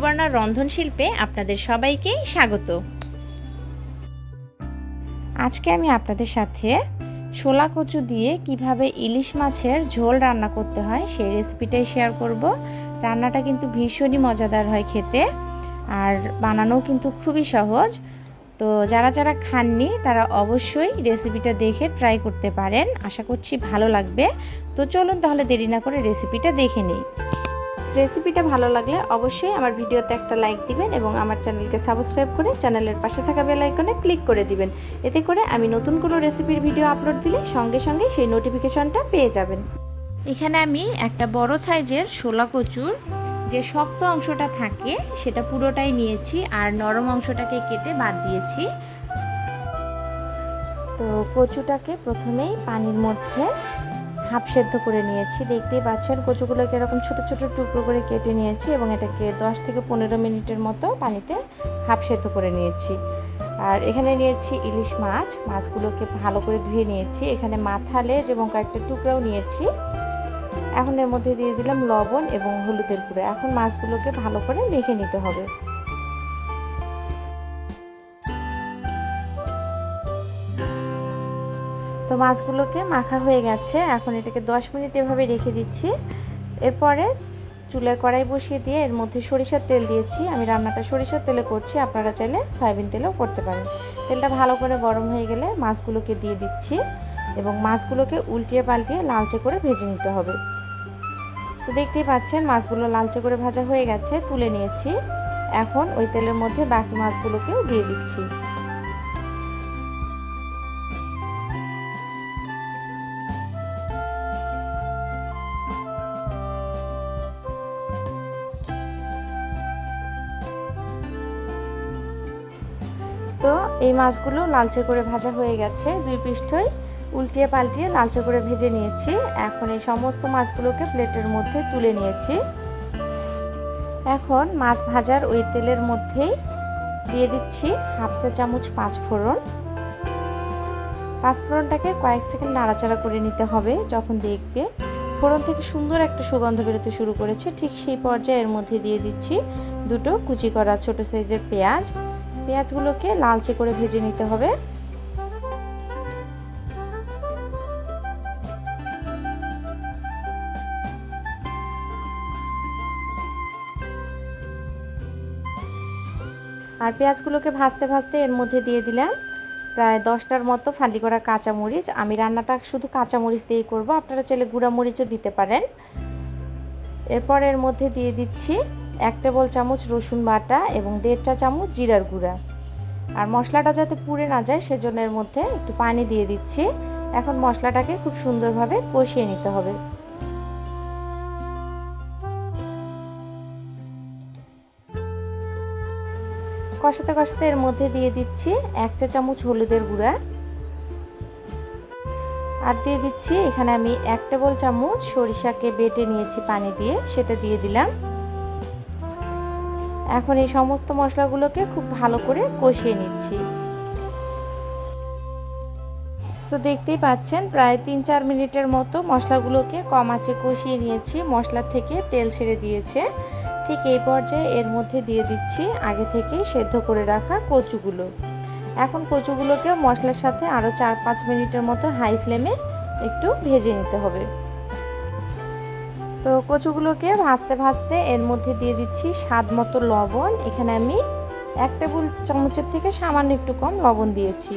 সুবর্ণার রন্ধনশিল্পে আপনাদের সবাইকে স্বাগত। আজকে আমি আপনাদের সাথে শোলা কচু দিয়ে কীভাবে ইলিশ মাছের ঝোল রান্না করতে হয় সেই রেসিপিটাই শেয়ার করব। রান্নাটা কিন্তু ভীষণই মজাদার হয় খেতে আর বানানোও কিন্তু খুবই সহজ। তো যারা যারা খাননি, তারা অবশ্যই রেসিপিটা দেখে ট্রাই করতে পারেন। আশা করছি ভালো লাগবে। তো চলুন তাহলে দেরি না করে রেসিপিটা দেখে নিই। রেসিপিটা ভালো লাগলে অবশ্যই আমার ভিডিওতে একটা লাইক দিবেন এবং আমার চ্যানেলকে সাবস্ক্রাইব করে চ্যানেলের পাশে থাকা বেল আইকনে ক্লিক করে দিবেন। এতে করে আমি নতুন কোনো রেসিপির ভিডিও আপলোড দিলে সঙ্গে সঙ্গে সেই নোটিফিকেশনটা পেয়ে যাবেন। এখানে আমি একটা বড় সাইজের শোলা কচুর যে শক্ত অংশটা থাকে, সেটা পুরোটাই নিয়েছি আর নরম অংশটাকে কেটে বাদ দিয়েছি। তো কচুটাকে প্রথমেই পানির মধ্যে হাফ সেদ্ধ করে নিয়েছি। দেখতেই পাচ্ছেন কচুগুলোকে এরকম ছোট ছোট টুকরো করে কেটে নিয়েছি এবং এটাকে 10 থেকে পনেরো মিনিটের মতো পানিতে হাফ সেদ্ধ করে নিয়েছি। আর এখানে নিয়েছি ইলিশ মাছ। মাছগুলোকে ভালো করে ধুয়ে নিয়েছি। এখানে মাথা, লেজ এবং কয়েকটা টুকরাও নিয়েছি। এখন এর মধ্যে দিয়ে দিলাম লবণ এবং হলুদের গুঁড়ো। এখন মাছগুলোকে ভালো করে মেখে নিতে হবে। তো মাছগুলোকে মাখা হয়ে গেছে। এখন এটাকে 10 মিনিট এভাবে রেখে দিচ্ছি। এরপরে চুলায় কড়াই বসিয়ে দিয়ে এর মধ্যে সরিষার তেল দিয়েছি। আমি রান্নাটা সরিষার তেলে করছি, আপনারা চাইলে সয়াবিন তেলেও করতে পারেন। তেলটা ভালো করে গরম হয়ে গেলে মাছগুলোকে দিয়ে দিচ্ছি এবং মাছগুলোকে উল্টিয়ে পাল্টিয়ে লালচে করে ভেজে নিতে হবে। তো দেখতেই পাচ্ছেন, মাছগুলো লালচে করে ভাজা হয়ে গেছে, তুলে নিয়েছি। এখন ওই তেলের মধ্যে বাকি মাছগুলোকেও দিয়ে দিচ্ছি। তো এই মাছগুলো লালচে করে ভাজা হয়ে গেছে। দুই পৃষ্ঠই উল্টিয়ে পাল্টিয়ে লালচে করে ভেজে নিয়েছি। এখন এই সমস্ত মাছগুলোকে প্লেটের মধ্যে তুলে নিয়েছি। এখন মাছ ভাজার ওই তেলের মধ্যেই দিয়ে দিচ্ছি হাফ চা চামচ পাঁচ ফোড়ন পাঁচ ফোড়নটাকে কয়েক সেকেন্ড নাড়াচাড়া করে নিতে হবে যখন দেখবে। ফোড়ন থেকে সুন্দর একটা সুগন্ধ বেরোতে শুরু করেছে। ঠিক সেই পর্যায়ে এর মধ্যে দিয়ে দিচ্ছি দুটো কুচি করা ছোট সাইজের পেঁয়াজ। পেঁয়াজগুলোকে লালচে করে ভেজে নিতে হবে। আর পেঁয়াজগুলোকে ভাজতে ভাজতে এর মধ্যে দিয়ে দিলাম প্রায় দশটার মতো ফালি করা কাঁচামরিচ। আমি রান্নাটা শুধু কাঁচামরিচ দিয়েই করব। আপনারা চাইলে গুঁড়া মরিচও দিতে পারেন। এরপর এর মধ্যে দিয়ে দিচ্ছি এক টেবল চামচ রসুন বাটা এবং দেড় চা চামচ জিরার গুঁড়া। আর মশলাটা যাতে পুড়ে না যায়, সেজন্য এর মধ্যে একটু পানি দিয়ে দিচ্ছি। এখন মশলাটাকে খুব সুন্দরভাবে কষিয়ে নিতে হবে। কষাতে কষাতে এর মধ্যে দিয়ে দিচ্ছি এক চা চামচ হলুদের গুঁড়া। আর দিয়ে দিচ্ছি এখানে আমি এক টেবল চামচ সরিষাকে বেটে নিয়েছি পানি দিয়ে, সেটা দিয়ে দিলাম। এখন এই সমস্ত মশলাগুলোকে খুব ভালো করে কষিয়ে নিচ্ছি। তো দেখতেই পাচ্ছেন, প্রায় তিন চার মিনিটের মতো মশলাগুলোকে কম আঁচে কষিয়ে নিয়েছি, মশলা থেকে তেল ছেড়ে দিয়েছে। ঠিক এই পর্যায়ে এর মধ্যে দিয়ে দিচ্ছি আগে থেকে সেদ্ধ করে রাখা কচুগুলো। এখন কচুগুলোকেও মশলার সাথে আরও চার পাঁচ মিনিটের মতো হাই ফ্লেমে একটু ভেজে নিতে হবে। তো কচুগুলোকে ভাজতে ভাজতে এর মধ্যে দিয়ে দিচ্ছি স্বাদ মতো লবণ। এখানে আমি এক টেবিল চামচের থেকে সামান্য একটু কম লবণ দিয়েছি।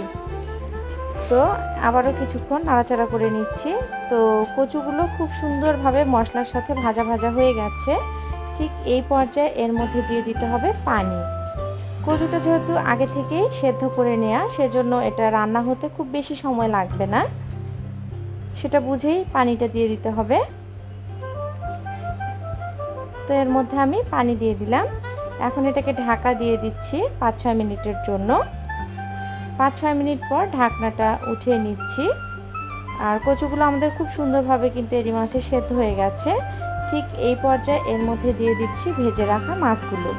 তো আবারও কিছুক্ষণ নাড়াচাড়া করে নিচ্ছি। তো কচুগুলো খুব সুন্দরভাবে মশলার সাথে ভাজা ভাজা হয়ে গেছে। ঠিক এই পর্যায়ে এর মধ্যে দিয়ে দিতে হবে পানি। কচুটা যেহেতু আগে থেকেই সেদ্ধ করে নেওয়া সেজন্য এটা রান্না হতে খুব বেশি সময় লাগবে না। সেটা বুঝেই পানিটা দিয়ে দিতে হবে। তো এর মধ্যে আমি পানি দিয়ে দিলাম। এখন এটাকে ঢাকা দিয়ে দিচ্ছি পাঁচ ছয় মিনিটের জন্য। পাঁচ ছয় মিনিট পর ঢাকনাটা উঠিয়ে নিচ্ছি। আর কচুগুলো আমাদের খুব সুন্দরভাবে কিন্তু এরই মাছে সেদ্ধ হয়ে গেছে। ঠিক এই পর্যায়ে এর মধ্যে দিয়ে দিচ্ছি ভেজে রাখা মাছগুলো।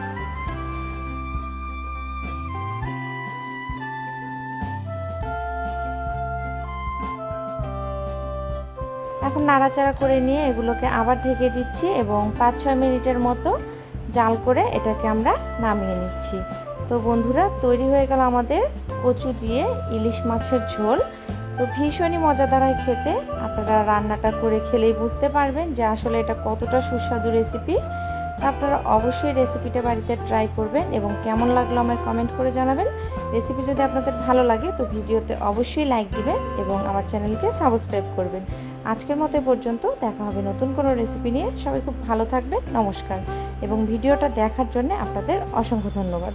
এখন নাড়াচাড়া করে নিয়ে এগুলোকে আবার ঢেকে দিচ্ছি এবং পাঁচ ছয় মিনিটের মতো জাল করে এটাকে আমরা নামিয়ে নিচ্ছি। তো বন্ধুরা, তৈরি হয়ে গেল আমাদের কচু দিয়ে ইলিশ মাছের ঝোল। তো ভীষণই মজাদার খেতে। আপনারা রান্নাটা করে খেলেই বুঝতে পারবেন যে আসলে এটা কতটা সুস্বাদু রেসিপি। আপনারা অবশ্যই রেসিপিটা বাড়িতে ট্রাই করবেন এবং কেমন লাগল আমায় কমেন্ট করে জানাবেন। রেসিপি যদি আপনাদের ভালো লাগে, তো ভিডিওতে অবশ্যই লাইক দিবেন এবং আমার চ্যানেলকে সাবস্ক্রাইব করবেন। আজকের মতো পর্যন্ত, দেখা হবে নতুন কোনো রেসিপি নিয়ে। সবাই খুব ভালো থাকবেন, নমস্কার। এবং ভিডিওটা দেখার জন্য আপনাদের অসংখ্য ধন্যবাদ।